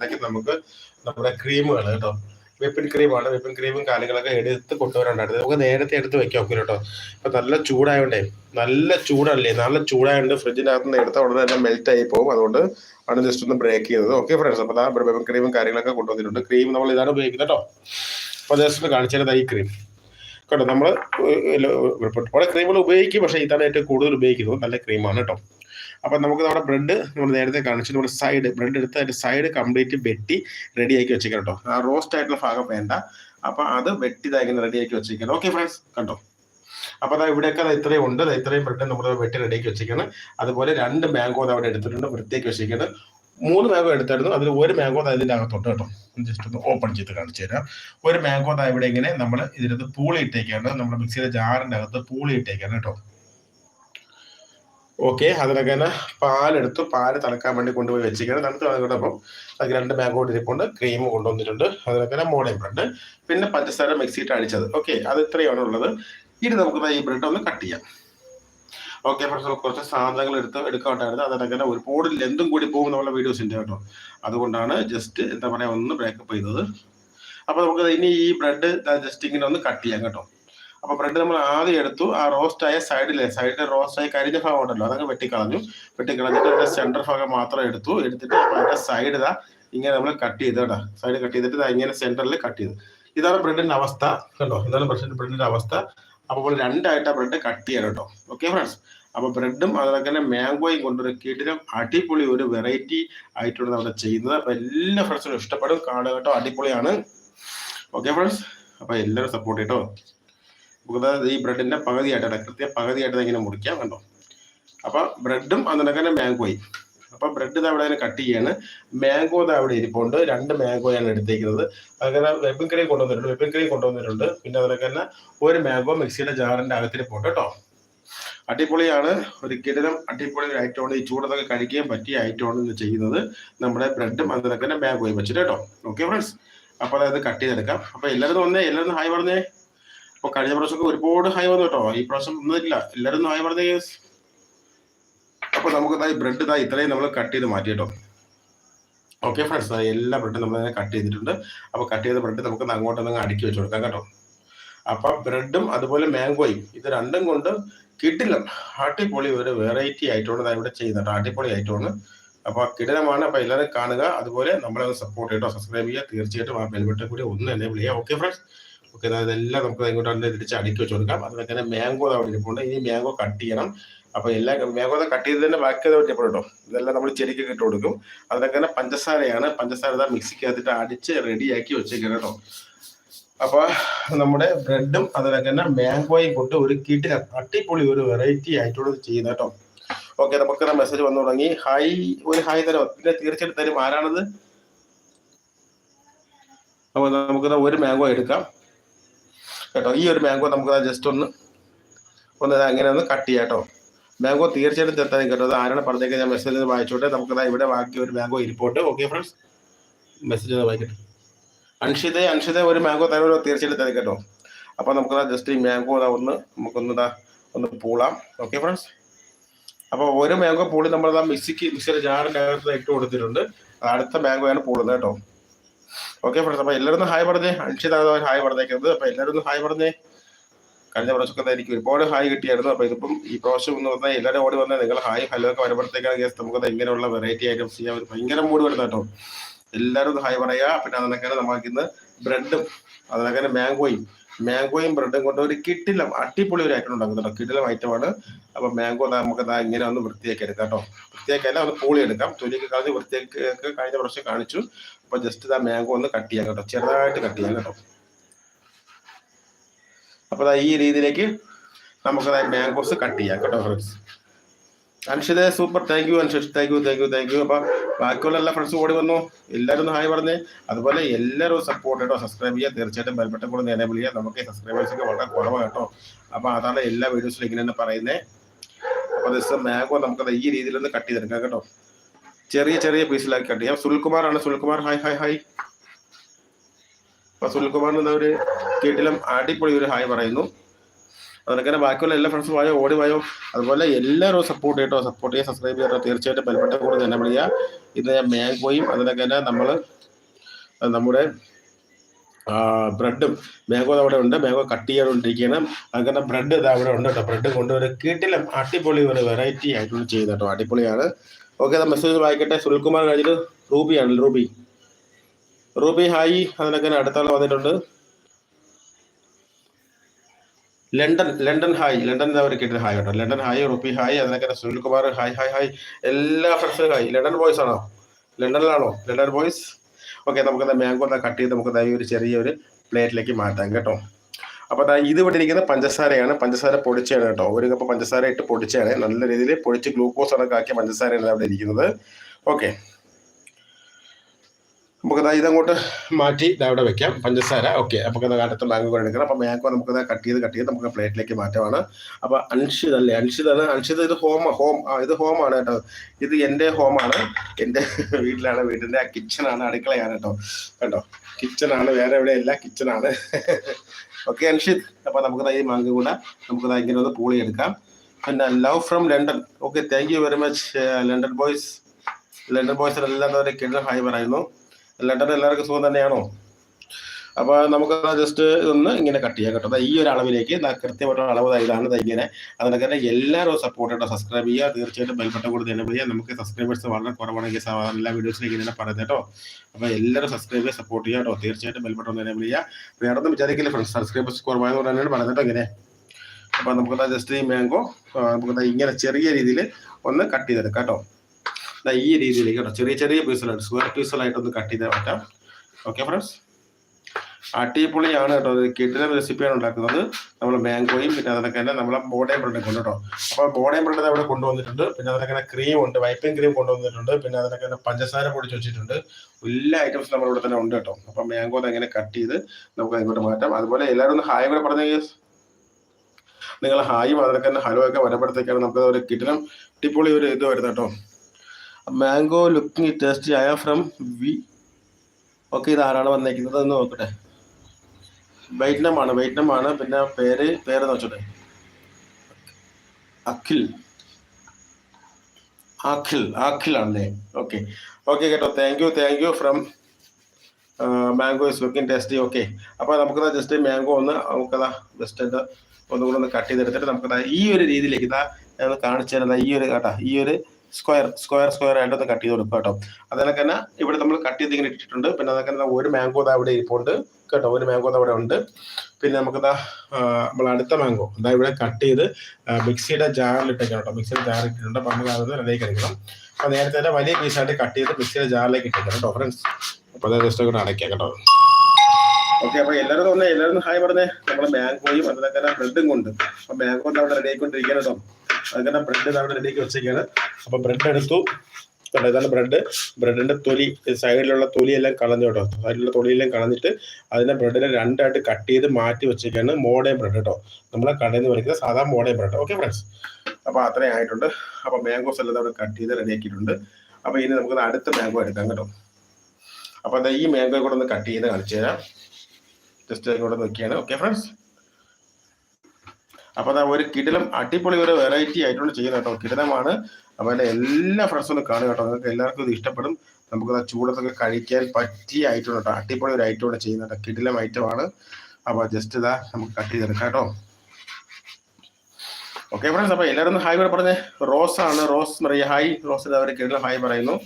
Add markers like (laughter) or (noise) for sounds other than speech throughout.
വരുമ്പോഴത്തേക്ക് നമുക്ക് നമ്മുടെ ക്രീമുകൾ കേട്ടോ. വെപ്പിൻ ക്രീമാണ് വെപ്പിൻ ക്രീമും കാര്യങ്ങളൊക്കെ എടുത്ത് കൊണ്ടുവരാണ്ടായിരുന്നു നമുക്ക് നേരത്തെ എടുത്ത് വെക്കാം ഒക്കെ കേട്ടോ. ഇപ്പൊ നല്ല ചൂടായോണ്ടേ നല്ല ചൂടല്ലേ? നല്ല ചൂടായോണ്ട് ഫ്രിഡ്ജിനകത്ത് നിന്ന് എടുത്ത ഉടനെ തന്നെ മെൽറ്റ് ആയി പോകും. അതുകൊണ്ട് ആണ് ജസ്റ്റ് ഒന്ന് ബ്രേക്ക് ചെയ്തത്. ഓക്കെ ഫ്രണ്ട്സ് അപ്പോൾ വെപ്പിൻ ക്രീമും കാര്യങ്ങളൊക്കെ കൊണ്ടുവന്നിട്ടുണ്ട്. ക്രീം നമ്മൾ ഇതാണ് ഉപയോഗിക്കുന്നത് കേട്ടോ. അപ്പോൾ ജസ്റ്റ് ഒന്ന് കാണിച്ചാൽ ഈ ക്രീം കേട്ടോ നമ്മൾ ഒരുപാട് ക്രീമുകൾ ഉപയോഗിക്കും. പക്ഷേ ഇതാണ് ഏറ്റവും കൂടുതൽ ഉപയോഗിക്കുന്നത്. നല്ല ക്രീമാണ് കേട്ടോ. അപ്പം നമുക്ക് നമ്മുടെ ബ്രെഡ് നമ്മൾ നേരത്തെ കാണിച്ചു. നമ്മുടെ സൈഡ് ബ്രെഡ് എടുത്ത് അതിന്റെ സൈഡ് കംപ്ലീറ്റ് വെട്ടി റെഡി ആക്കി വെച്ചേക്കാം കേട്ടോ ആ റോസ്റ്റ് ആയിട്ടുള്ള ഭാഗം വേണ്ട. അപ്പം അത് വെട്ടി റെഡി ആക്കി വെച്ചേക്കണം ഓക്കെ ഫ്രണ്ട്സ് കണ്ടോ? അപ്പൊ അതാ ഇവിടെയൊക്കെ അത് ഇത്രയും ഉണ്ട്. ഇത്രയും ബ്രെഡ് നമ്മൾ വെട്ടി റെഡിയാക്കി വെച്ചേക്കാണ് അതുപോലെ രണ്ട് മാംഗോ അവിടെ എടുത്തിട്ടുണ്ട്. വൃത്തിയാക്കി വെച്ചേക്കാണ് മൂന്ന് മാംഗോ എടുത്തായിരുന്നു. അതിൽ ഒരു മാംഗോ അതിന്റെ അകത്തോട്ട് കേട്ടോ. ജസ്റ്റ് ഒന്ന് ഓപ്പൺ ചെയ്ത് കാണിച്ചു തരാം. ഒരു മാംഗോ ഇവിടെ ഇങ്ങനെ നമ്മൾ ഇതിനകത്ത് പൂളി ഇട്ടേക്കാണ്. നമ്മുടെ മിക്സിയുടെ ജാറിന്റെ അകത്ത് പൂളി ഇട്ടേക്കാണ് കേട്ടോ. ഓക്കെ അതിനൊക്കെ തന്നെ പാലെടുത്ത് പാൽ തിളക്കാൻ വേണ്ടി കൊണ്ടുപോയി വെച്ചിരിക്കുന്നത് തണുത്ത് വന്നിട്ടപ്പം അതിൽ രണ്ട് മാംഗോ ഇരിപ്പുണ്ട്. ക്രീം കൊണ്ടുവന്നിട്ടുണ്ട്. അതിനൊക്കെ തന്നെ ബ്രെഡ് പിന്നെ പഞ്ചസാര മിക്സിയിട്ട് അടിച്ചത്. ഓക്കെ അത് ഇത്രയാണ് ഉള്ളത്. ഇനി നമുക്ക് ഈ ബ്രെഡ് ഒന്ന് കട്ട് ചെയ്യാം. ഓക്കെ ഫ്രണ്ട്സ് കുറച്ച് സാധനങ്ങൾ എടുത്ത് എടുക്കാണ്ടായിരുന്നു അതിനൊക്കെ ഒരുപാട് ലെന്തും കൂടി പോകും വീഡിയോസ് ഉണ്ട് കേട്ടോ. അതുകൊണ്ടാണ് ജസ്റ്റ് എന്താ പറയാ ഒന്ന് ബ്രേക്കപ്പ് ചെയ്തത്. അപ്പൊ നമുക്ക് ഇനി ഈ ബ്രെഡ് ജസ്റ്റ് ഇങ്ങനെ ഒന്ന് കട്ട് ചെയ്യാം കേട്ടോ. അപ്പൊ ബ്രെഡ് നമ്മൾ ആദ്യം എടുത്തു ആ റോസ്റ്റ് ആയ സൈഡിലെ സൈഡിലെ റോസ്റ്റ് ആയ കരിഞ്ഞ ഭാഗം ഉണ്ടല്ലോ അതങ്ങ് വെട്ടിക്കളഞ്ഞു. വെട്ടിക്കളഞ്ഞിട്ട് അതിന്റെ സെന്റർ ഭാഗം മാത്രം എടുത്തു. എടുത്തിട്ട് അതിന്റെ സൈഡ് ഇതാ ഇങ്ങനെ നമ്മൾ കട്ട് ചെയ്ത് കേട്ടോ. സൈഡ് കട്ട് ചെയ്തിട്ട് ഇങ്ങനെ സെന്ററിൽ കട്ട് ചെയ്തു. ഇതാണ് ബ്രെഡിന്റെ അവസ്ഥ. കണ്ടോ? ഇതാണ് ബ്രെഡിന്റെ അവസ്ഥ. അപ്പോൾ രണ്ടായിട്ട് ബ്രെഡ് കട്ട് ചെയ്യണം കേട്ടോ. ഓക്കെ ഫ്രണ്ട്സ് അപ്പൊ ബ്രെഡും അതുപോലെ തന്നെ മാംഗോയും കൊണ്ടൊരു കിടിലം അടിപൊളി ഒരു വെറൈറ്റി ആയിട്ടാണ് നമ്മൾ ചെയ്യുന്നത്. അപ്പൊ എല്ലാ ഫ്രണ്ട്സിനും ഇഷ്ടപ്പെടും. കാണുക കേട്ടോ. അടിപൊളിയാണ്. ഓക്കെ ഫ്രണ്ട്സ് അപ്പൊ എല്ലാവരും സപ്പോർട്ട് ചെയ്യട്ടോ നമുക്ക് ഈ ബ്രെഡിന്റെ പകുതിയായിട്ട് കൃത്യം പകുതിയായിട്ട് ഇങ്ങനെ മുറിക്കാം കണ്ടോ? അപ്പൊ ബ്രെഡും അതിനൊക്കെ മാംഗോയും. അപ്പൊ ബ്രെഡ് ഇത് അവിടെ കട്ട് ചെയ്യാണ്. മാംഗോ ഇത് അവിടെ ഇരിപ്പുണ്ട്. രണ്ട് മാംഗോയാണ് എടുത്തേക്കുന്നത്. അങ്ങനെ വെബിൻ ക്രീം കൊണ്ടുവന്നിട്ടുണ്ട്. വെബിൻ ക്രീം കൊണ്ടുവന്നിട്ടുണ്ട്. പിന്നെ അതിനൊക്കെ തന്നെ ഒരു മാംഗോ മിക്സിയുടെ ജാറിന്റെ അകത്തിൽ പോട്ടെ കേട്ടോ. അടിപൊളിയാണ്. ഒരു കിടലം അടിപൊളി ഒരു ഐറ്റമാണ് ഈ ചൂടൊക്കെ കഴിക്കാൻ പറ്റിയ ഐറ്റമാണ് ചെയ്യുന്നത്. നമ്മുടെ ബ്രെഡും അതിനൊക്കെ തന്നെ മാംഗോയും വെച്ചിട്ട് കേട്ടോ. ഓക്കെ ഫ്രണ്ട്സ് അപ്പോൾ അതായത് കട്ട് ചെയ്തെടുക്കാം. അപ്പൊ എല്ലാവരും വന്നേ. എല്ലാവരും ഹായ് പറഞ്ഞേ. അപ്പൊ കഴിഞ്ഞ പ്രാവശ്യമൊക്കെ ഒരുപാട് ഹൈ വന്നു കേട്ടോ. ഈ പ്രാവശ്യം ഒന്നുമില്ല എല്ലാവരും ഹായ് കേസ് അപ്പൊ നമുക്ക് ഇതായി ബ്രെഡ് ഇതായി ഇത്രയും നമ്മൾ കട്ട് ചെയ്ത് മാറ്റി കേട്ടോ. ഓക്കെ ഫ്രണ്ട്സ് എല്ലാ ബ്രെഡും നമ്മൾ കട്ട് ചെയ്തിട്ടുണ്ട്. അപ്പൊ കട്ട് ചെയ്ത ബ്രെഡ് നമുക്ക് അങ്ങോട്ടൊന്ന് അടുക്കി വെച്ച് കൊടുക്കാം കേട്ടോ. അപ്പൊ ബ്രെഡും അതുപോലെ മാംഗോയും ഇത് രണ്ടും കൊണ്ട് കിട്ടില്ല അടിപൊളി ഒരു വെറൈറ്റി ആയിട്ടാണ് ഇവിടെ ചെയ്യുന്നത് അടിപൊളി ആയിട്ടാണ്. അപ്പൊ കിടിലമാണ്. അപ്പൊ എല്ലാവരും കാണുക. അതുപോലെ നമ്മളെ സപ്പോർട്ട് ചെയ്യട്ടോ സബ്സ്ക്രൈബ് ചെയ്യുക. തീർച്ചയായിട്ടും ആ ബെൽബട്ടൻ കൂടി ഒന്ന് എനേബിൾ ചെയ്യുക. ഓക്കെ ഫ്രണ്ട്സ് ഓക്കെ ഇതെല്ലാം നമുക്ക് ഇങ്ങോട്ട് തിരിച്ച് അടുക്കി വെച്ച് കൊടുക്കാം അതുപോലെ തന്നെ മാംഗോ അവിടെ ഇരിപ്പുണ്ട് ഇനി മാംഗോ കട്ട് ചെയ്യണം. അപ്പൊ എല്ലാ മാംഗോ കട്ട് ചെയ്ത് തന്നെ ബാക്കി അത് പറ്റിയപ്പോഴോ ഇതെല്ലാം നമ്മൾ ചെടിക്ക് ഇട്ട് കൊടുക്കും. അതിനൊക്കെ തന്നെ പഞ്ചസാരയാണ്. പഞ്ചസാര മിക്സിക്കകത്തിട്ട് അടിച്ച് റെഡിയാക്കി വെച്ചേക്കണം കേട്ടോ അപ്പൊ നമ്മുടെ ബ്രെഡും അതിനൊക്കെ തന്നെ മാംഗോയും കൊണ്ട് ഒരു കിട്ടിന് അട്ടിപ്പൊളി ഒരു വെറൈറ്റി ആയിട്ടുള്ളത് ചെയ്യുന്ന കേട്ടോ ഓക്കെ നമുക്ക് മെസ്സേജ് വന്നു തുടങ്ങി. ഹായ് ഒരു ഹായ് തരും. പിന്നെ തീർച്ചയായിട്ടും തരും. ആരാണത്? അപ്പൊ നമുക്ക് ഒരു മാംഗോ എടുക്കാം. കേട്ടോ. ഈ ഒരു മാംഗോ നമുക്ക് ജസ്റ്റ് ഒന്ന് ഒന്ന് അങ്ങനെ ഒന്ന് കട്ട് ചെയ്യാം കേട്ടോ. മാംഗോ തീർച്ചയായിട്ടും തെറ്റാൻ കേട്ടോ. അത് ആരാണ് പറഞ്ഞേക്ക് ഞാൻ മെസ്സേജ് വായിച്ചോട്ടെ. നമുക്ക് ദാ ഇവിടെ ബാക്കി ഒരു മാംഗോ ഇരിപ്പോട്ട് ഓക്കെ ഫ്രണ്ട്സ് മെസ്സേജ് ഒന്ന് വായിക്കട്ടെ. അൻഷിത അൻഷിത ഒരു മാംഗോ തരുമല്ലോ തീർച്ചയായിട്ടും തരും കേട്ടോ. നമുക്ക് ജസ്റ്റ് ഈ മാംഗോ ഒന്ന് നമുക്കൊന്ന് ദാ ഒന്ന് പൂളാം. ഓക്കെ ഫ്രണ്ട്സ് അപ്പോൾ ഓരോ മാംഗോ പൂളി നമ്മൾ മിക്സിക്ക് മിക്സിയുടെ ജാറിന്റെ അകത്ത് ഇട്ട് കൊടുത്തിട്ടുണ്ട്. അടുത്ത മാംഗോയാണ് പൂളുന്നത് കേട്ടോ. ഓക്കെ ഫ്രണ്ട്സ് അപ്പൊ എല്ലാവരും ഹായ് പറഞ്ഞേ. അൻഷിത ഹായ് പറഞ്ഞേക്കുന്നത്. അപ്പൊ എല്ലാവരും ഹായ് പറഞ്ഞേ. കഴിഞ്ഞ പ്രാവശ്യമൊക്കെ എനിക്ക് ഒരുപാട് ഹായ് കിട്ടിയായിരുന്നു. അപ്പൊ ഇതിപ്പം ഈ പ്രാവശ്യം എന്ന് പറഞ്ഞാൽ എല്ലാവരും ഓടി വന്നാൽ നിങ്ങൾ ഹായ് ഹലോ ഒക്കെ വരുമ്പോഴത്തേക്കാണ് കേസ് നമുക്ക് ഇങ്ങനെയുള്ള വെറൈറ്റി ഐറ്റംസ് ചെയ്യാൻ ഭയങ്കര മൂഡ് വരുന്നത് കേട്ടോ. എല്ലാവരും ഹായ് പറയാ പിന്നെ അതിനൊക്കെ നമുക്ക് ഇന്ന് ബ്രെഡും അതിനൊക്കെ മാംഗോയും. മാംഗോയും ബ്രെഡും കൊണ്ട് ഒരു കിട്ടിലം അടിപൊളി ഒരു ഐറ്റം ഉണ്ടാക്കുന്നുണ്ടോ കിട്ടിലും ഐറ്റമാണ് അപ്പൊ മാംഗോ നമുക്ക് ഇങ്ങനെ ഒന്ന് വൃത്തിയാക്കി എടുക്കാം കേട്ടോ. വൃത്തിയാക്കിയല്ല ഒന്ന് പൂളി എടുക്കാം. തൊലിക്ക് കളഞ്ഞ് വൃത്തിയാക്കി കഴിഞ്ഞ പ്രാവശ്യം കാണിച്ചു. അപ്പൊ ജസ്റ്റ് ഇതാ മാംഗോ ഒന്ന് കട്ട് ചെയ്യാം കേട്ടോ. ചെറുതായിട്ട് കട്ട് ചെയ്യാം കേട്ടോ. അപ്പൊ ഈ രീതിയിലേക്ക് നമുക്ക് മാംഗോസ് കട്ട് ചെയ്യാം കേട്ടോ friends Anshitha super thank you Anshish thank you thank you thank you അപ്പൊ ബാക്കിയുള്ള എല്ലാ ഫ്രണ്ട്സും ഓടി വന്നു. എല്ലാവരും ഒന്ന് ഹായ് പറഞ്ഞേ. അതുപോലെ എല്ലാവരും സപ്പോർട്ട് കേട്ടോ സബ്സ്ക്രൈബ് ചെയ്യുക. തീർച്ചയായിട്ടും ബെൽബട്ടൻ കൂടെ നേരെ വിളിക്കുക നമുക്ക് സബ്സ്ക്രൈബേഴ്സ് ഒക്കെ വളരെ കുറവാണ് കേട്ടോ. അപ്പൊ അതാണ് എല്ലാ വീഡിയോസിലും ഇങ്ങനെ തന്നെ പറയുന്നത് അപ്പൊ ദിവസം മാഗോ നമുക്ക് ഈ രീതിയിൽ ഒന്ന് കട്ട് ചെയ്തെടുക്കാം കേട്ടോ. ചെറിയ ചെറിയ പീസിലാക്കി കട്ട് ചെയ്യാം. സുൽകുമാർ ആണ് സുൽകുമാർ ഹായ് ഹായ് ഹായ് അപ്പൊ സുൽകുമാറിന് ഒരു വീട്ടിലും അടിപൊളി ഒരു ഹായ് പറയുന്നു. അതുപോലെ ബാക്കിയുള്ള എല്ലാ ഫ്രണ്ട്സും വായോ ഓടി വായോ. അതുപോലെ എല്ലാവരും സപ്പോർട്ട് ചെയ്യട്ടോ സപ്പോർട്ട് ചെയ്യുക സബ്സ്ക്രൈബ് ചെയ്യട്ടോ. തീർച്ചയായിട്ടും ബലപ്പെട്ട കൂടെ തന്നെ വിളിക്കുക ഇത് മാംഗോയും അതിനൊക്കെ തന്നെ നമ്മൾ നമ്മുടെ ബ്രെഡും മാംഗോ അവിടെ ഉണ്ട്. മാംഗോ കട്ട് ചെയ്തുകൊണ്ടിരിക്കുകയാണ് അങ്ങനെ ബ്രെഡ് ഇത് അവിടെ ഉണ്ട് കേട്ടോ. ബ്രെഡ് കൊണ്ടുവരെ കിട്ടിലും അടിപൊളി ഒരു വെറൈറ്റി ആയിട്ടുള്ള ചെയ്യുന്നത് കേട്ടോ. അടിപൊളിയാണ്. ഓക്കെ അത് മെസ്സേജ് വായിക്കട്ടെ. സുനിൽകുമാർ കഴിഞ്ഞിട്ട് റൂബിയാണ് റൂബി. Ruby hi. അതിനൊക്കെ അടുത്താൾ വന്നിട്ടുണ്ട്. ലണ്ടൻ ലണ്ടൻ ഹായ് ലണ്ടൻ അവർ കേട്ടത് ഹായ് കേട്ടോ. ലണ്ടൻ ഹായ് റുപ്പി ഹായ് അതിനൊക്കെ സുനിൽകുമാർ ഹായ് ഹായ് ഹായ്. എല്ലാ ഫ്രണ്ട്സും ഹായ്. ലണ്ടൻ ബോയ്സ് ആണോ? ലണ്ടനിലാണോ? ലണ്ടൻ ബോയ്സ് ഓക്കെ നമുക്ക് മാംഗോ കട്ട് ചെയ്ത് നമുക്ക് ഈ ഒരു ചെറിയൊരു പ്ലേറ്റിലേക്ക് മാറ്റാം കേട്ടോ. അപ്പോൾ അതാ ഇത് ഇരിക്കുന്ന പഞ്ചസാരയാണ്. പഞ്ചസാര പൊടിച്ചാണ് കേട്ടോ. ഒരു കപ്പ് പഞ്ചസാര ഇട്ട് പൊടിച്ചാണ് നല്ല രീതിയിൽ പൊടിച്ച് ഗ്ലൂക്കോസ് അടക്കാക്കിയ പഞ്ചസാരയാണ് അവിടെ ഇരിക്കുന്നത്. ഓക്കെ നമുക്കത് ഇതങ്ങോട്ട് മാറ്റി ഇതവിടെ വെക്കാം. പഞ്ചസാര. ഓക്കെ നമുക്കത് അടുത്ത മാങ്കോ കൂടെ എടുക്കണം. അപ്പം മാങ്കോ നമുക്കത് കട്ട് ചെയ്ത് കട്ട് ചെയ്ത് നമുക്ക് പ്ലേറ്റിലേക്ക് മാറ്റമാണ്. അപ്പോൾ അൻഷിത് അല്ലേ? അൻഷിതാണ് അൻഷിത് ഇത് ഹോം ഹോം ആ ഇത് ഹോമാണ് കേട്ടോ. ഇത് എന്റെ ഹോമാണ് എന്റെ (laughs) വീട്ടിലാണ് വീടിന്റെ കിച്ചണാണ് അടുക്കളയാണ് കേട്ടോ. കേട്ടോ? കിച്ചണാണ് വേറെ എവിടെയല്ല കിച്ചണാണ് ഓക്കെ (laughs) അൻഷിത് അപ്പോൾ നമുക്കത് ഈ മാംഗോ കൂടെ നമുക്കത് ഇങ്ങനെ ഒന്ന് പൂളി എടുക്കാം പിന്നെ love from London okay thank you very much London boys London ബോയ്സിനെല്ലാം തന്നെ കിടന്ന് ഹായ് പറയുന്നു. ലണ്ടൻ എല്ലാവർക്കും സുഖം തന്നെയാണോ? അപ്പോൾ നമുക്ക് ജസ്റ്റ് ഇതൊന്ന് ഇങ്ങനെ കട്ട് ചെയ്യാം കേട്ടോ. ഈ ഒരു അളവിലേക്ക് കൃത്യമായിട്ടുള്ള അളവ് ഇതാണ് ഇങ്ങനെ. അതിനൊക്കെ തന്നെ എല്ലാവരും സപ്പോർട്ട് ചെയ്യണം. സബ്സ്ക്രൈബ് ചെയ്യുക തീർച്ചയായിട്ടും ബെൽബട്ടൺ കൂടി തന്നെ ചെയ്യുക നമുക്ക് സബ്സ്ക്രൈബേഴ്സ് വളരെ കുറവാണെങ്കിൽ സാധാരണ എല്ലാ വീഡിയോസിലേക്ക് ഇങ്ങനെ പറയുന്നത് കേട്ടോ. അപ്പോൾ എല്ലാവരും സബ്സ്ക്രൈബ് ചെയ്യുക സപ്പോർട്ട് ചെയ്യുക കേട്ടോ. തീർച്ചയായിട്ടും ബെൽബട്ടൺ തന്നെ ചെയ്യുക വേറൊന്നും വിചാരിക്കില്ല ഫ്രണ്ട്സ് സബ്സ്ക്രൈബേഴ്സ് കുറവായതുകൊണ്ട് തന്നെയാണ് പറയുന്നത് ഇങ്ങനെ. അപ്പോൾ നമുക്ക് ജസ്റ്റ് ഈ മാംഗോ നമുക്ക് ഇങ്ങനെ ചെറിയ രീതിയിൽ ഒന്ന് കട്ട് ചെയ്തെടുക്കാം കേട്ടോ. ഈ രീതിയിലേക്ക് കേട്ടോ. ചെറിയ ചെറിയ പീസുകളായിട്ട് സ്ക്വയർ പീസുകളായിട്ട് ഒന്ന് കട്ട് ചെയ്ത് പറ്റാം ഓക്കെ ഫ്രണ്ട്സ് അടിപൊളിയാണ് കേട്ടോ. കിഡ്നി റെസിപ്പിയാണ് ഉണ്ടാക്കുന്നത്. നമ്മൾ മാംഗോയും പിന്നെ അതിനൊക്കെ തന്നെ നമ്മളെ ബോഡയും ബ്രെഡും കൊണ്ട് കേട്ടോ. അപ്പോൾ ബോഡയും ബ്രെഡ് അവിടെ കൊണ്ടുവന്നിട്ടുണ്ട്. പിന്നെ അതിനൊക്കെ തന്നെ ക്രീം ഉണ്ട്. വൈപ്പിംഗ് ക്രീം കൊണ്ടുവന്നിട്ടുണ്ട്. പിന്നെ അതിനൊക്കെ തന്നെ പഞ്ചസാര പൊടിച്ച് വെച്ചിട്ടുണ്ട്. എല്ലാ ഐറ്റംസ് നമ്മുടെ ഇവിടെ തന്നെ ഉണ്ട് കേട്ടോ. അപ്പം മാംഗോ എങ്ങനെ കട്ട് ചെയ്ത് നമുക്ക് അതിങ്ങോട്ട് മാറ്റാം. അതുപോലെ എല്ലാവരും ഒന്ന് ഹായ് കൂടെ പറഞ്ഞ നിങ്ങൾ ഹായും അതിനൊക്കെ തന്നെ ഹലോ ഒക്കെ വരുമ്പോഴത്തേക്കാണ് നമുക്ക് ഒരു കിഡ്നം ടിപ്പൊളി ഒരു ഇത് വരുന്നത് കേട്ടോ. മാംഗോ ലുക്കിംഗ് ടേസ്റ്റി ആയ ഫ്രം വി ഓക്കെ ഇത് ആരാണ് വന്നേക്കുന്നത്? എന്ന് നോക്കട്ടെ. വൈറ്റ്നം ആണ് വൈറ്റ്നം ആണ് പിന്നെ പേര് പേര് നോച്ചോട്ടെ അഖിൽ. അഖിൽ ആണല്ലേ? ഓക്കെ ഓക്കെ കേട്ടോ. Thank you thank you from mango is looking tasty okay അപ്പോൾ നമുക്കത് ജസ്റ്റ് മാംഗോ ഒന്ന് നമുക്കതാ ജസ്റ്റ് എന്താ ഒന്നുകൂടെ ഒന്ന് കട്ട് ചെയ്തെടുത്തിട്ട് നമുക്കതാ ഈ ഒരു രീതിയിലേക്ക് ഇതാ കാണിച്ചു തരുന്ന ഈ ഒരു കേട്ടോ ഈ ഒരു സ്ക്വയർ സ്ക്വയർ സ്ക്വയർ ആയിട്ട് ഒന്ന് കട്ട് ചെയ്ത് കൊടുക്കുക കേട്ടോ. അതുപോലെ തന്നെ ഇവിടെ നമ്മൾ കട്ട് ചെയ്ത് ഇങ്ങനെ ഇട്ടിട്ടുണ്ട്. പിന്നെ അതൊക്കെ തന്നെ ഒരു മാംഗോ ദാ ഇവിടെ ഇരിപ്പുണ്ട് കേട്ടോ. ഒരു മാംഗോ അവിടെ ഉണ്ട്. പിന്നെ നമുക്കിതാ നമ്മൾ അടുത്ത മാംഗോ അതാ ഇവിടെ കട്ട് ചെയ്ത് മിക്സിയുടെ ജാറിൽ ഇട്ടേക്കാം കേട്ടോ. മിക്സിയുടെ ജാറിൽ ഇട്ടിട്ടുണ്ട്. അപ്പം നമുക്ക് അതൊന്ന് റെഡിയാക്കി എടുക്കണം. അപ്പം നേരത്തെ തന്നെ വലിയ പീസായിട്ട് കട്ട് ചെയ്ത് മിക്സിയുടെ ജാറിലേക്ക് ഇട്ടേക്കാം കേട്ടോ ഫ്രണ്ട്സ് അപ്പോൾ അത് ജസ്റ്റ് കൂടെ അടയ്ക്കാം കേട്ടോ. ഓക്കെ അപ്പൊ എല്ലാവരും തന്നെ എല്ലാവരും ഹായ് പറഞ്ഞേ. നമ്മുടെ മാംഗോയും അതിനൊക്കെ ബ്രെഡും കൊണ്ട്. അപ്പൊ മാംഗോ അവിടെ റെഡി ആയിക്കൊണ്ടിരിക്കുകയാണ് കേട്ടോ. അതിങ്ങനെ ബ്രെഡ് അവിടെ റെഡിയാക്കി വെച്ചേക്കാണ് അപ്പൊ ബ്രെഡ് എടുത്തു. കേട്ടോ ഇതാണ് ബ്രെഡ് ബ്രെഡിന്റെ തൊലി സൈഡിലുള്ള തൊലിയെല്ലാം കളഞ്ഞു കേട്ടോ. സൈഡിലുള്ള തൊലിയെല്ലാം കളഞ്ഞിട്ട് അതിനെ ബ്രെഡിനെ രണ്ടായിട്ട് കട്ട് ചെയ്ത് മാറ്റി വെച്ചേക്കാണ് മോഡേൺ ബ്രെഡ് കേട്ടോ. നമ്മളെ കടയിൽ നിന്ന് മേടിക്കുന്ന സാധാ മോഡേൺ ബ്രെഡ് ഓക്കെ ഫ്രണ്ട്സ് അപ്പോൾ അത്രയും ആയിട്ടുണ്ട്. അപ്പോൾ മാംഗോസ് എല്ലാം അവിടെ കട്ട് ചെയ്ത് റെഡിയാക്കിയിട്ടുണ്ട് അപ്പോൾ ഇനി നമുക്ക് അടുത്ത മാംഗോ എടുക്കാം കേട്ടോ. അപ്പോൾ എന്താ ഈ മാംഗോ കൂടെ ഒന്ന് കട്ട് ചെയ്ത് കാണിച്ചു തരാം. ജസ്റ്റ് കൂടെ നോക്കിയാണ്. ഓക്കെ ഫ്രണ്ട്സ് അപ്പോൾ അതാ ഒരു കിടിലം അടിപൊളി ഒരു വെറൈറ്റി ആയിട്ടുള്ള ചെയ്യുന്നത് കേട്ടോ. കിടിലമാണ്. അപ്പോൾ എല്ലാ ഫ്രണ്ട്സും കാണുക കേട്ടോ. നിങ്ങൾക്ക് എല്ലാവർക്കും ഇത് ഇഷ്ടപ്പെടും. നമുക്ക് ചൂടത്തൊക്കെ കഴിക്കാൻ പറ്റിയ ഐറ്റം കേട്ടോ. അടിപൊളി ഒരു ഐറ്റം ചെയ്യുന്ന കേട്ടോ. കിടിലം ഐറ്റമാണ് അപ്പോൾ ജസ്റ്റ് ഇതാ നമുക്ക് കട്ട് ചെയ്തെടുക്കാം കേട്ടോ. ഓക്കെ ഫ്രണ്ട്സ് അപ്പോൾ എല്ലാവരും ഹായ് കൂടെ പറഞ്ഞേ. റോസ് ആണ് റോസ് മറിയ ഹായ് റോസ് അവർ കിടിലം ഹായ് പറയുന്നു.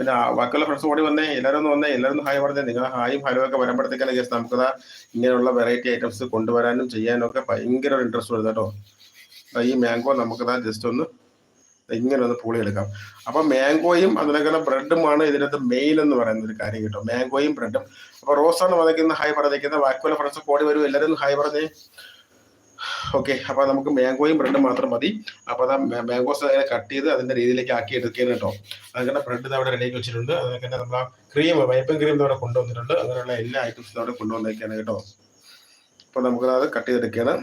പിന്നെ ബാക്കിയുള്ള ഫ്രണ്ട്സ് കൂടി വന്നേ എല്ലാവരും ഒന്ന് വന്നേ എല്ലാവരും ഹായ് പറഞ്ഞേ. നിങ്ങൾ ഹായും ഹലോ ഒക്കെ വരുമ്പോഴത്തേക്കാണ് ജസ്റ്റ് നമുക്കത് ഇങ്ങനെയുള്ള വെറൈറ്റി ഐറ്റംസ് കൊണ്ടുവരാനും ചെയ്യാനും ഒക്കെ ഭയങ്കര ഒരു ഇൻട്രസ്റ്റ് വരുന്നത് കേട്ടോ. ഈ മാംഗോ നമുക്കതാ ജസ്റ്റ് ഒന്ന് ഇങ്ങനെ ഒന്ന് പൂളി എടുക്കാം അപ്പൊ മാംഗോയും അതിനൊക്കെ ബ്രെഡുമാണ് ഇതിനകത്ത് മെയിൻ എന്ന് പറയുന്ന ഒരു കാര്യം കേട്ടോ. മാംഗോയും ബ്രെഡും അപ്പൊ റോസാണ് വന്നിരിക്കുന്ന ഹായ് പറഞ്ഞിരിക്കുന്നത്. ബാക്കിയുള്ള ഫ്രണ്ട്സ് കൂടി വരും എല്ലാവരും ഹായ് പറഞ്ഞേ. ഓക്കെ അപ്പൊ നമുക്ക് മാംഗോയും ബ്രെഡും മാത്രം മതി. അപ്പൊ അതാ മാംഗോസ് അതിനെ കട്ട് ചെയ്ത് അതിന്റെ രീതിയിലേക്ക് ആക്കി എടുക്കുകയാണ് കേട്ടോ അതുകൊണ്ട് ബ്രെഡ് അവിടെ റെഡിയാക്കി വെച്ചിട്ടുണ്ട്. അതൊക്കെ നമ്മൾ ക്രീം വൈപ്പൻ ക്രീം അവിടെ കൊണ്ടുവന്നിട്ടുണ്ട്. അങ്ങനെയുള്ള എല്ലാ ഐറ്റംസും അവിടെ കൊണ്ടുവന്നേക്കാണ് കേട്ടോ. അപ്പൊ നമുക്ക് അത് കട്ട് ചെയ്തെടുക്കുകയാണ്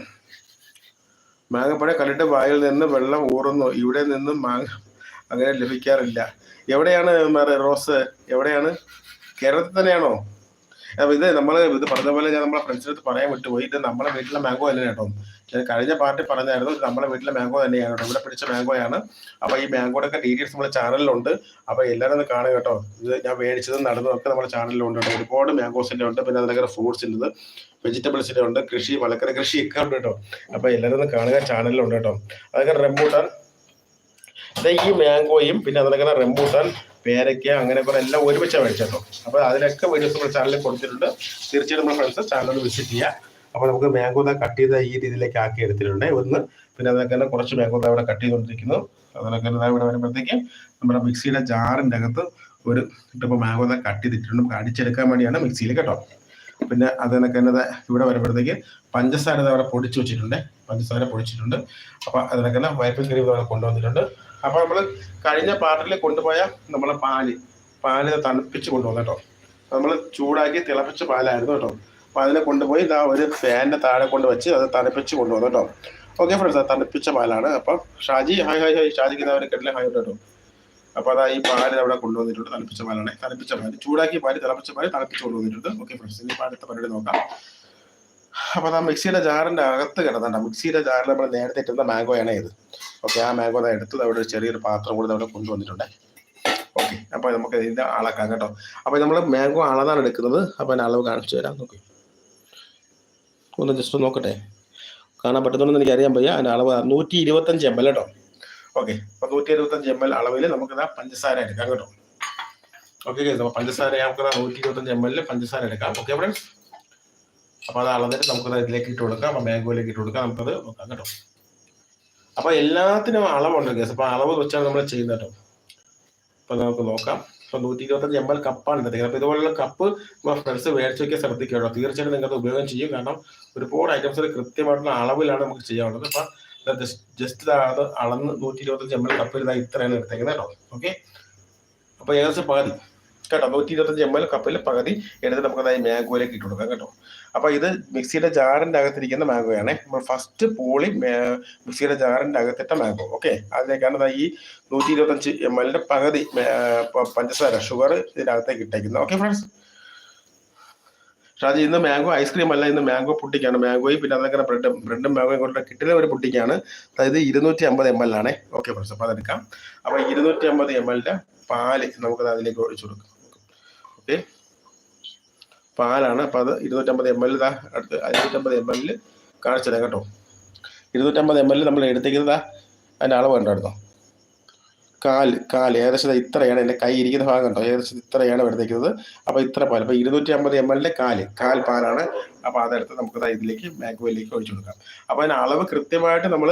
മാങ്ങപ്പഴം കല്ലിട്ട് വായിൽ നിന്ന് വെള്ളം ഊറുന്നു. ഇവിടെ നിന്നും മാങ്ങ അങ്ങനെ ലഭിക്കാറില്ല. എവിടെയാണ് റോസ്? എവിടെയാണ്? കേരളത്തിൽ തന്നെയാണോ? ഇത് നമ്മൾ ഇത് പറഞ്ഞ പോലെ ഞാൻ നമ്മളെ ഫ്രണ്ട്സിന് അടുത്ത് പറയാൻ വിട്ടുപോയി ഇത് നമ്മളെ വീട്ടിലെ മാംഗോ അല്ലേ കേട്ടോ. ഞാൻ കഴിഞ്ഞ പാർട്ടി പറഞ്ഞായിരുന്നു ഇത് നമ്മളെ വീട്ടിലെ മാംഗോ തന്നെയാണ് കേട്ടോ. ഇവിടെ പിടിച്ച മാംഗോയാണ് അപ്പൊ ഈ മാംഗോയുടെ ഒക്കെ ഡീറ്റെയിൽസ് നമ്മുടെ ചാനലിലുണ്ട് അപ്പൊ എല്ലാവരും ഒന്ന് കാണുക കേട്ടോ. ഇത് ഞാൻ മേടിച്ചതും നടന്നതും ഒക്കെ നമ്മുടെ ചാനലിലുണ്ട് കേട്ടോ. ഒരുപാട് മാംഗോസിന്റെ ഉണ്ട്. പിന്നെ അതിനകത്ത് ഫ്രൂട്ട്സിന്റെ വെജിറ്റബിൾസിന്റെ ഉണ്ട്. കൃഷി വളക്കര കൃഷി ഒക്കെ ഉണ്ട് കേട്ടോ. അപ്പൊ എല്ലാവരും ഒന്ന് കാണുക ചാനലിലുണ്ട് കേട്ടോ. അതൊക്കെ റെമ്പൂട്ടാൻ ഇത് ഈ മാംഗോയും പിന്നെ അതിനൊക്കെ റെമ്പൂട്ടാൻ പേരയ്ക്ക അങ്ങനെ കുറെ എല്ലാം ഒരുമിച്ചാണ് മേടിച്ചോ അപ്പോൾ അതിലൊക്കെ വീഡിയോസ് നമ്മുടെ ചാനലിൽ കൊടുത്തിട്ടുണ്ട്. തീർച്ചയായിട്ടും നമ്മുടെ ഫ്രണ്ട്സ് ചാനലിൽ വിസിറ്റ് ചെയ്യുക അപ്പോൾ നമുക്ക് മാംഗോ കട്ട് ചെയ്ത ഈ രീതിയിലേക്ക് ആക്കി എടുത്തിട്ടുണ്ട്. ഒന്ന് പിന്നെ അതൊക്കെ തന്നെ കുറച്ച് മാംഗോ ഇവിടെ കട്ട് ചെയ്തുകൊണ്ടിരിക്കുന്നു. അതിനൊക്കെ ഇവിടെ വരുമ്പോഴത്തേക്ക് നമ്മുടെ മിക്സിയുടെ ജാറിന്റെ അകത്ത് ഒരു ഇപ്പോൾ മാംഗോ കട്ട് ചെയ്തിട്ടുണ്ട്. നമുക്ക് അടിച്ചെടുക്കാൻ വേണ്ടിയാണ് മിക്സിയിൽ കേട്ടോ. പിന്നെ അതിനൊക്കെ തന്നെ ഇവിടെ വരുമ്പോഴത്തേക്ക് പഞ്ചസാര അവിടെ പൊടിച്ചു വെച്ചിട്ടുണ്ട്. പഞ്ചസാര പൊടിച്ചിട്ടുണ്ട്. അപ്പോൾ അതിനൊക്കെ തന്നെ വയപ്പിൻ ക്രീം അവിടെ കൊണ്ടുവന്നിട്ടുണ്ട്. അപ്പോൾ നമ്മൾ കഴിഞ്ഞ പാട്ടിൽ കൊണ്ടുപോയ നമ്മളെ പാൽ പാൽ തണുപ്പിച്ച് കൊണ്ടുവന്നു കേട്ടോ. നമ്മൾ ചൂടാക്കി തിളപ്പിച്ച പാലായിരുന്നു കേട്ടോ. അപ്പോൾ അതിനെ കൊണ്ടുപോയി ഇതാ ഒരു ഫാനിന്റെ താഴെ കൊണ്ട് വെച്ച് അത് തണുപ്പിച്ച് കൊണ്ടുവന്നു കേട്ടോ. ഓക്കെ ഫ്രണ്ട്സ് അത് തണുപ്പിച്ച പാലാണ്. അപ്പം ഷാജി ഹായ് ഹായ് ഹായ് ഷാജിക്ക് ഇതാ ഒരു കെട്ടിലെ ഹായ് കേട്ടോ. അപ്പോൾ അതാ ഈ പാൽ അവിടെ കൊണ്ടുവന്നിട്ടുണ്ട് തണുപ്പിച്ച പാലാണ്. തണുപ്പിച്ച പാൽ ചൂടാക്കിയ പാൽ തിളപ്പിച്ച പാൽ തണുപ്പിച്ച് കൊണ്ടുവന്നിട്ടുണ്ട്. ഓക്കെ ഫ്രണ്ട്സ് ഇനി അടുത്ത പരിപാടി നോക്കാം. അപ്പോൾ ആ മിക്സിയുടെ ജാറിന്റെ അകത്ത് കിടന്നുണ്ട് മിക്സിയുടെ ജാറിൽ നമ്മൾ നേരത്തെ ഇട്ടുന്ന മാംഗോയാണ് ഇത്. ഓക്കെ ആ മാംഗോ അതാ എടുത്തത് അവിടെ ഒരു ചെറിയൊരു പാത്രം കൂടി അവിടെ കൊണ്ടുവന്നിട്ടുണ്ട്. ഓക്കെ അപ്പോൾ നമുക്ക് ഇതിന്റെ അളക്കാം കേട്ടോ. അപ്പോൾ നമ്മൾ മാംഗോ അളന്നാണ് എടുക്കുന്നത്. അപ്പോൾ അതിന്റെ അളവ് കാണിച്ചു തരാം. നോക്കി. ഒന്ന് ജസ്റ്റ് നോക്കട്ടെ. കാണാൻ പറ്റുന്നുണ്ടെന്ന് എനിക്ക് അറിയാൻ പയ്യ അതിന്റെ അളവ് നൂറ്റി ഇരുപത്തഞ്ച് എം എൽ കേട്ടോ. ഓക്കെ അപ്പോൾ നൂറ്റി ഇരുപത്തഞ്ച് എം എൽ അളവിൽ നമുക്കിതാ പഞ്ചസാര എടുക്കാം കേട്ടോ. ഓക്കെ പഞ്ചസാര നമുക്ക് നൂറ്റി ഇരുപത്തഞ്ച് എം എൽ പഞ്ചസാര എടുക്കാം. ഓക്കെ ഫ്രണ്ട്സ് അപ്പോൾ അത് അളന്നിട്ട് നമുക്കത് ഇതിലേക്ക് ഇട്ട് കൊടുക്കാം. അപ്പോൾ മാംഗോയിലേക്ക് ഇട്ട് കൊടുക്കാം. നമുക്കത് നോക്കാം കേട്ടോ. അപ്പോൾ എല്ലാത്തിനും അളവുണ്ട് കേസ് അപ്പോൾ അളവ് വെച്ചാണ് നമ്മൾ ചെയ്യുന്നത് കേട്ടോ. അപ്പോൾ നമുക്ക് നോക്കാം. അപ്പൊ നൂറ്റി ഇരുപത്തഞ്ച് എം എൽ കപ്പാണ് എടുത്തത് അപ്പോൾ ഇതുപോലുള്ള കപ്പ് ഫ്രണ്ട്സ് മേടിച്ച് വയ്ക്കാൻ ശ്രദ്ധിക്കുക തീർച്ചയായിട്ടും നിങ്ങൾക്ക് ഉപയോഗം ചെയ്യും. കാരണം ഒരുപാട് ഐറ്റംസിൽ കൃത്യമായിട്ടുള്ള അളവിലാണ് നമുക്ക് ചെയ്യാനുള്ളത്. അപ്പം ജസ്റ്റ് അത് അളന്ന് നൂറ്റി ഇരുപത്തഞ്ച് എം എൽ കപ്പ് ഇതാ ഇത്രയാണ് എടുത്തേക്കുന്നത് കേട്ടോ. ഓക്കെ അപ്പോൾ ഏകദേശം പകുതി. കേട്ടോ നൂറ്റി ഇരുപത്തഞ്ച് എം എൽ കപ്പിൽ പകുതി എടുത്ത് നമുക്ക് അതായത് മാംഗോയിലേക്ക് ഇട്ട് കൊടുക്കാം കേട്ടോ. അപ്പോൾ ഇത് മിക്സിയുടെ ജാറിന്റെ അകത്തിരിക്കുന്ന മാംഗോയാണ് നമ്മൾ ഫസ്റ്റ് പോളി മിക്സിയുടെ ജാറിന്റെ അകത്തിട്ട മാംഗോ ഓക്കെ അതിലേക്കാണ് ഈ നൂറ്റി ഇരുപത്തഞ്ച് എം എല്ലിന്റെ പകുതി പഞ്ചസാര ഷുഗർ ഇതിനകത്തേക്ക് ഇട്ടേക്കുന്നത്. ഓക്കെ ഫ്രണ്ട്സ് ഷാജി ഇന്ന് മാംഗോ ഐസ്ക്രീം അല്ല ഇന്ന് മാംഗോ പുട്ടിക്കാണ്. മാംഗോയും പിന്നെ അതങ്ങനെ ബ്രെഡും ബ്രെഡും മാംഗോയും കൊണ്ട് കിട്ടുന്ന ഒരു പുട്ടിക്കാണ്. അതായത് ഇരുന്നൂറ്റി അമ്പത് എം എൽ ആണ്. ഓക്കെ ഫ്രണ്ട്സ് അപ്പോൾ അതെടുക്കാം. അപ്പോൾ ഇരുന്നൂറ്റി അമ്പത് എം എല്ലിന്റെ പാൽ നമുക്കത് അതിലേക്ക് ഒഴിച്ചു കൊടുക്കാം. ഓക്കെ പാലാണ്. അപ്പോൾ അത് ഇരുന്നൂറ്റമ്പത് എം എൽ ഇതാ അടുത്ത്. ഇരുന്നൂറ്റമ്പത് എം എല്ലിൽ കാണിച്ചു തരാം കേട്ടോ. ഇരുന്നൂറ്റമ്പത് എം എൽ നമ്മൾ എടുത്തേക്കുന്നത് അതിന്റെ അളവ് കണ്ടോ കാൽ കാൽ ഏകദേശം ഇത്രയാണ് എന്റെ കൈ ഇരിക്കുന്ന ഭാഗം കണ്ടോ? ഏകദേശം ഇത്രയാണ് എടുത്തേക്കുന്നത് അപ്പോൾ ഇത്ര പാൽ അപ്പോൾ ഇരുന്നൂറ്റി അമ്പത് എം എല്ലിന്റെ കാൽ കാൽ പാലാണ്. അപ്പോൾ അതെടുത്ത് നമുക്ക് ഇതിലേക്ക് മാഗ്വയിലേക്ക് ഒഴിച്ചു കൊടുക്കാം. അപ്പോൾ അതിന് അളവ് കൃത്യമായിട്ട് നമ്മൾ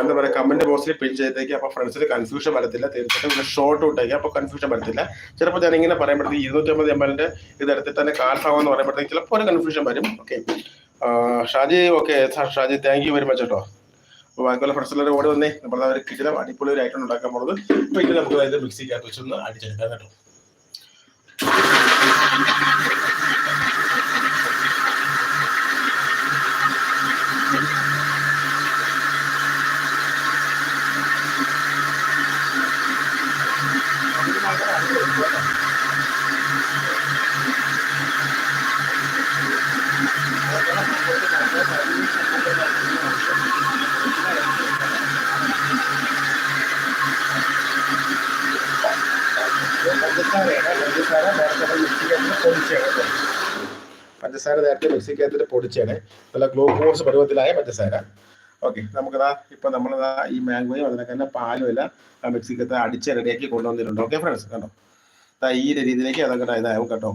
എന്താ പറയുക കമന്റ് ബോക്സിൽ പിൻ ചെയ്തേക്ക്. അപ്പോൾ ഫ്രണ്ട്സിന് കൺഫ്യൂഷൻ വരത്തില്ല. തീർച്ചയായിട്ടും ഷോർട്ട് വിട്ടേക്ക് അപ്പോൾ കൺഫ്യൂഷൻ വരത്തില്ല. ചിലപ്പോൾ ഞാൻ ഇങ്ങനെ പറയുമ്പോഴത്തേക്ക് ഇരുന്നൂറ്റമ്പത് എം എല്ലിന്റെ ഇതെടുത്ത് തന്നെ കാൽ ഭാഗം എന്ന് പറയുമ്പോഴത്തേക്ക് ചിലപ്പോൾ ഒരു കൺഫ്യൂഷൻ വരും. Okay Shaji okay Shaji thank you very much കേട്ടോ അപ്പോൾ ബാക്കിയുള്ള ഫ്രണ്ട്സിലെല്ലാം ഓടി വന്നേ. നമ്മൾ അവർ കിട്ടിയ അടിപൊളി ഒരു ഐറ്റം ഉണ്ടാക്കാൻ പോകുന്നത് അപ്പോൾ ഇത് നമുക്ക് അതായത് മിക്സിക്കകത്ത് വെച്ചൊന്ന് അടിച്ചെടുക്കാം കേട്ടോ. പഞ്ചസാര നേരത്തെ മിക്സിക്കകത്തിട്ട് പൊടിച്ചാണ് നല്ല ഗ്ലൂക്കോസ് പരുവത്തിലായ പഞ്ചസാര ഓക്കെ നമുക്കതാ ഇപ്പൊ നമ്മളിതാ ഈ മാംഗോയും അതിനൊക്കെ തന്നെ പാലും എല്ലാം ആ മിക്സിക്കകത്ത് അടിച്ച് റെഡിയാക്കി കൊണ്ടുവന്നിട്ടുണ്ട്. ഓക്കെ ഫ്രണ്ട്സ് കണ്ടോ? ഈ രീതിയിലേക്ക് അതൊക്കെ ഇതാവും കേട്ടോ.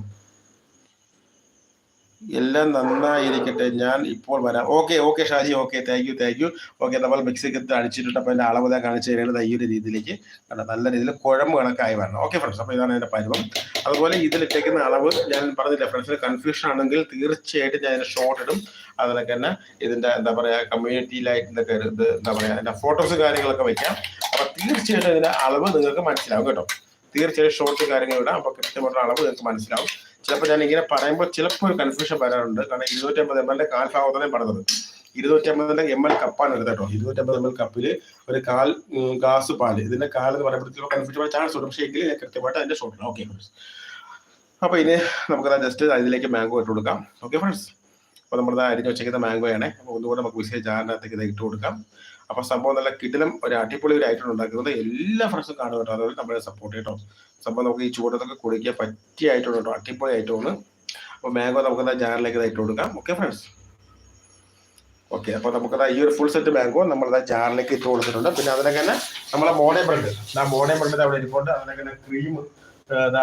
എല്ലാം നന്നായിരിക്കട്ടെ. ഞാൻ ഇപ്പോൾ വരാം. Okay okay Shaji. Okay thank you thank you okay നമ്മൾ മിക്സിക്കത്ത് അടിച്ചിട്ടുണ്ട്. അപ്പോൾ എന്റെ അളവ് ഞാൻ കാണിച്ചു കഴിഞ്ഞാൽ ഈ ഒരു രീതിയിലേക്ക്. കണ്ടോ നല്ല രീതിയിൽ കുഴമ്പ് കണക്കായി വരണം. ഓക്കെ ഫ്രണ്ട്സ് അപ്പോൾ ഇതാണ് എന്റെ പരുവം. അതുപോലെ ഇതിലിട്ടേക്കുന്ന അളവ് ഞാൻ പറഞ്ഞില്ല ഫ്രണ്ട്സിന് കൺഫ്യൂഷൻ ആണെങ്കിൽ തീർച്ചയായിട്ടും ഞാൻ ഷോർട്ട് ഇടും. അതിനൊക്കെ തന്നെ ഇതിന്റെ എന്താ പറയുക കമ്മ്യൂണിറ്റിയിലായിട്ട് ഇതൊക്കെ ഇത് എന്താ പറയുക എന്റെ ഫോട്ടോസ് കാര്യങ്ങളൊക്കെ വെക്കാം. അപ്പോൾ തീർച്ചയായിട്ടും ഇതിന്റെ അളവ് നിങ്ങൾക്ക് മനസ്സിലാവും കേട്ടോ. തീർച്ചയായും ഷോർട്ട് കാര്യങ്ങൾ ഇടാം. അപ്പോൾ കൃത്യമായിട്ടുള്ള അളവ് നിങ്ങൾക്ക് മനസ്സിലാവും. ചിലപ്പോൾ ഞാൻ ഇങ്ങനെ പറയുമ്പോൾ ചിലപ്പോൾ ഒരു കൺഫ്യൂഷൻ വരാറുണ്ട്. കാരണം ഇരുന്നൂറ്റി അമ്പത് എം എൽ കാൽ ഭാഗത്താണ് പറഞ്ഞത് ഇരുന്നൂറ്റി അമ്പതിന്റെ എം എൽ കപ്പാണ് എടുത്തത് കേട്ടോ. ഇരുന്നൂറ്റി അമ്പത് എം എൽ കപ്പിൽ ഒരു കാൽ ഗ്ലാസ് പാൽ. ഇതിന്റെ കാൽ എന്ന് പറയുമ്പോൾ കൺഫ്യൂഷൻ ചാൻസ് ഉണ്ട്. പക്ഷേ എങ്കിലും ഞാൻ കൃത്യമായിട്ട് അതിന്റെ ഷോർട്ട് ഓക്കെ ഫ്രണ്ട്സ് അപ്പോൾ ഇനി നമുക്കത് ജസ്റ്റ് അതിലേക്ക് മാംഗോ ഇട്ട് കൊടുക്കാം. ഓക്കെ ഫ്രണ്ട്സ് അപ്പോൾ നമ്മൾ അരിഞ്ഞു വെച്ചേക്കുന്ന ആണ്. അപ്പോൾ ഒന്നുകൂടെ നമുക്ക് വിശേഷ ജാറിനകത്തേക്ക് ഇത് ഇട്ട് കൊടുക്കാം. അപ്പോൾ സംഭവം നല്ല കിടിലം ഒരു അടിപൊളി ഒരു ഐറ്റം ഉണ്ടാക്കുന്നത്. എല്ലാ ഫ്രണ്ട്സും കാണും കേട്ടോ. അതുപോലെ നമ്മളെ സപ്പോർട്ട് ചെയ്യട്ടോ. സംഭവം നമുക്ക് ഈ ചൂടത്തൊക്കെ കുടിക്കാൻ പറ്റിയ ഐറ്റം കേട്ടോ. അടിപൊളി ഐറ്റമാണ് അപ്പോൾ മാംഗോ നമുക്ക് ജാറിലേക്ക് ഇട്ട് കൊടുക്കാം. ഓക്കെ ഫ്രണ്ട്സ് ഓക്കെ അപ്പോൾ നമുക്കത് ഈ ഒരു ഫുൾ സെറ്റ് മാംഗോ നമ്മളത് ജാറിലേക്ക് ഇട്ട് കൊടുത്തിട്ടുണ്ട്. പിന്നെ അതിനൊക്കെ തന്നെ നമ്മളെ മോണേ ബ്രെഡ്. ആ മോണേ ബ്രെഡ് അവിടെ ഇരിപ്പുണ്ട്. അതിനൊക്കെ ക്രീം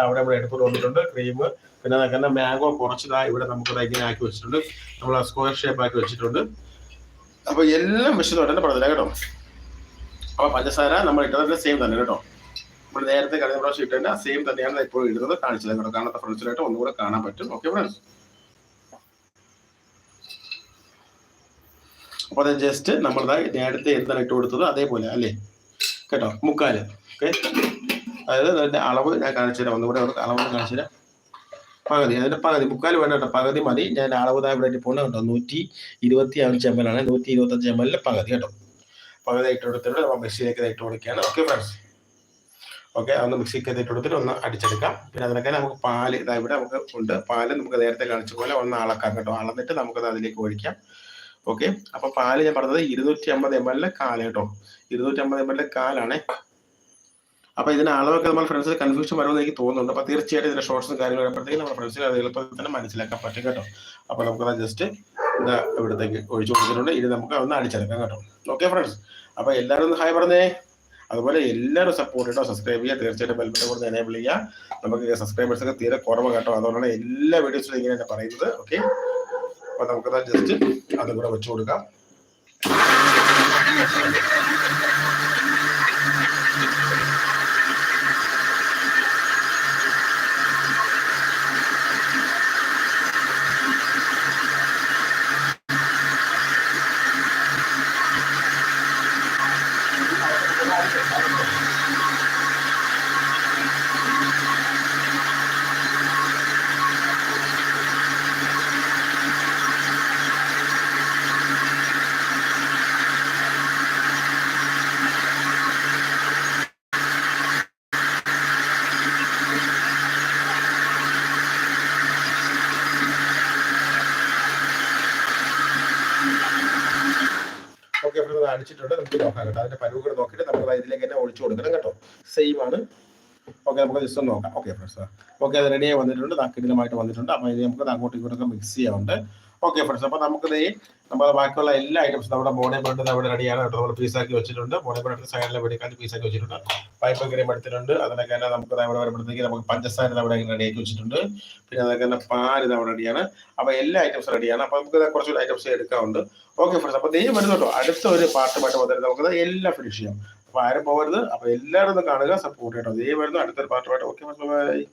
അവിടെ ഇവിടെ എടുത്തു വന്നിട്ടുണ്ട് ക്രീം പിന്നെ തന്നെ മാംഗോ കുറച്ചതാ ഇവിടെ നമുക്ക് ഇങ്ങനെ ആക്കി വെച്ചിട്ടുണ്ട്. നമ്മൾ സ്ക്വയർ ഷേപ്പ് ആക്കി വെച്ചിട്ടുണ്ട്. അപ്പൊ എല്ലാം വിശദമായിട്ട് തന്നെ പറഞ്ഞില്ല കേട്ടോ. അപ്പൊ പഞ്ചസാര നമ്മൾ ഇട്ടത് സെയിം തന്നെ കേട്ടോ. നമ്മൾ നേരത്തെ കഴിഞ്ഞ പ്രാവശ്യം ഇട്ടതിന്റെ സെയിം തന്നെയാണ് ഇപ്പോൾ ഇടുന്നത്. കാണിച്ചത് കേട്ടോ. കാണാത്ത ഫ്രണ്ട്സിലായിട്ട് ഒന്നുകൂടെ കാണാൻ പറ്റും. ഓക്കെ ഫ്രണ്ട്സ് അപ്പൊ അത് ജസ്റ്റ് നമ്മൾ നേരത്തെ എന്താണ് ഇട്ട് കൊടുത്തത്? അതേപോലെ അല്ലേ? കേട്ടോ മുക്കാൽ. ഓക്കെ അതായത് അതിന്റെ അളവ് ഞാൻ കാണിച്ചു തരാം. ഒന്നുകൂടെ നമുക്ക് അളവ് കാണിച്ചു തരാം. പകുതി. അതിന്റെ പകുതി. മുക്കാൽ വേണ്ട കേട്ടോ. പകുതി മതി. ഞാൻ അളവ് താ ഇവിടെ പോകുന്നത് കേട്ടോ നൂറ്റി ഇരുപത്തി അഞ്ച് എം എൽ ആണ്. നൂറ്റി ഇരുപത്തഞ്ച് എം എല്ലിൽ പകുതി കേട്ടോ. പകുതി ഇട്ട് കൊടുത്തിട്ട് നമ്മൾ മിക്സിയിലേക്ക് ഇട്ട് കൊടുക്കുകയാണ്. Okay friends. ഓക്കെ അതൊന്ന് മിക്സിക്ക് ഇട്ട് കൊടുത്തിട്ട് ഒന്ന് അടിച്ചെടുക്കാം. പിന്നെ അതിനൊക്കെ നമുക്ക് പാൽ ഇതാ ഇവിടെ നമുക്ക് ഉണ്ട്. പാൽ നമുക്ക് നേരത്തെ കാണിച്ച പോലെ ഒന്ന് അളക്കാം കേട്ടോ. അളന്നിട്ട് നമുക്കത് അതിലേക്ക് ഒഴിക്കാം. ഓക്കെ അപ്പൊ പാൽ ഞാൻ പറഞ്ഞത് ഇരുന്നൂറ്റി അമ്പത് എം എല്ലിലെ കാൽ കേട്ടോ. ഇരുന്നൂറ്റി അമ്പത് എം എല്ലിലെ കാലാണ്. അപ്പൊ ഇതിന് അളവൊക്കെ നമ്മൾ ഫ്രണ്ട്സിൽ കൺഫ്യൂഷൻ വരുമെന്ന് എനിക്ക് തോന്നുന്നുണ്ട്. അപ്പൊ തീർച്ചയായിട്ടും ഇതിന്റെ ഷോർട്സും കാര്യങ്ങൾ വരുമ്പോഴത്തേക്കും നമ്മുടെ ഫ്രണ്ട്സിൽ അത് എളുപ്പത്തിൽ തന്നെ മനസ്സിലാക്കാൻ പറ്റും കേട്ടോ. അപ്പൊ നമുക്കത് ജസ്റ്റ് ഇതാ ഇവിടത്തേക്ക് ഒഴിച്ചു കൊടുത്തിട്ടുണ്ട്. ഇത് നമുക്ക് ഒന്ന് അടിച്ചെടുക്കാം കേട്ടോ. ഓക്കെ ഫ്രണ്ട്സ് അപ്പൊ എല്ലാവരും ഹായ് പറഞ്ഞേ. അതുപോലെ എല്ലാവരും സപ്പോർട്ട് ചെയ്തോ സബ്സ്ക്രൈബ് ചെയ്യുക. തീർച്ചയായിട്ടും ബെൽബട്ടൺ കൊടുത്ത് എനേബിൾ ചെയ്യുക. നമുക്ക് സബ്സ്ക്രൈബേഴ്സ് ഒക്കെ തീരെ കുറവ് കേട്ടോ. അതുകൊണ്ടാണ് എല്ലാ വീഡിയോസിലും ഇങ്ങനെ തന്നെ പറയുന്നത്. ഓക്കെ അപ്പൊ നമുക്കത് ജസ്റ്റ് അതും കൂടെ വെച്ചു കൊടുക്കാം. ഓക്കെ നമുക്ക് നോക്കാം കേട്ടോ അതിന്റെ പരുവ് കൂടെ നോക്കിയിട്ട് നമ്മൾ ഇതിലേക്ക് തന്നെ ഒഴിച്ചു കൊടുക്കണം കേട്ടോ. സെയിം ആണ്. ഓക്കെ നമുക്ക് ജസ്റ്റ് ഒന്ന് നോക്കാം. ഓക്കെ ഫ്രണ്ട്സ് ഓക്കെ അത് റെഡിയായി വന്നിട്ടുണ്ട്. കിടിലമായിട്ട് വന്നിട്ടുണ്ട്. അപ്പോൾ ഇത് നമുക്ക് അങ്ങോട്ടും ഇങ്ങോട്ടൊക്കെ മിക്സ് ചെയ്യാറുണ്ട് ഓക്കെ ഫ്രണ്ട്സ് അപ്പോൾ നമുക്ക് നമ്മുടെ ബാക്കിയുള്ള എല്ലാ ഐറ്റംസും നമ്മുടെ ബോഡി ബ്രെഡ് അവിടെ റെഡിയാണ് കേട്ടോ. നമ്മൾ പീസാക്കി വെച്ചിട്ടുണ്ട്. ബോഡി ബ്രെഡ് സൈഡിലെ വെടിക്കാണ്ട് പീസാക്കി വെച്ചിട്ടുണ്ട്. പൈപ്പ് ക്രീം എടുത്തിട്ടുണ്ട് അതിനൊക്കെ തന്നെ നമുക്ക് അവിടെ വരുമ്പോഴത്തേക്ക് നമുക്ക് പഞ്ചസാര അവിടെ റെഡിയാക്കി വെച്ചിട്ടുണ്ട്. പിന്നെ അതൊക്കെ തന്നെ പാൽ ഇത് അവിടെ റെഡിയാണ് അപ്പോൾ എല്ലാ ഐറ്റംസും റെഡിയാണ് അപ്പോൾ നമുക്ക് കുറച്ചുകൂടി ഐറ്റംസ് എടുക്കാറുണ്ട് ഓക്കെ ഫ്രണ്ട്സ് അപ്പോൾ ദൈവം വരുന്നുണ്ടോ അടുത്ത ഒരു പാർട്ടുമായിട്ട് വന്നിട്ട് നമുക്ക് എല്ലാം ഫിനിഷ് ചെയ്യാം. അപ്പൊ ആരും പോകരുത്. അപ്പൊ എല്ലാവരും ഒന്ന് കാണുക സപ്പോർട്ട് ചെയ്യണം. ദൈവം വരുന്നു. അടുത്തൊരു പാർട്ടുമായിട്ട് ഓക്കെ ബൈ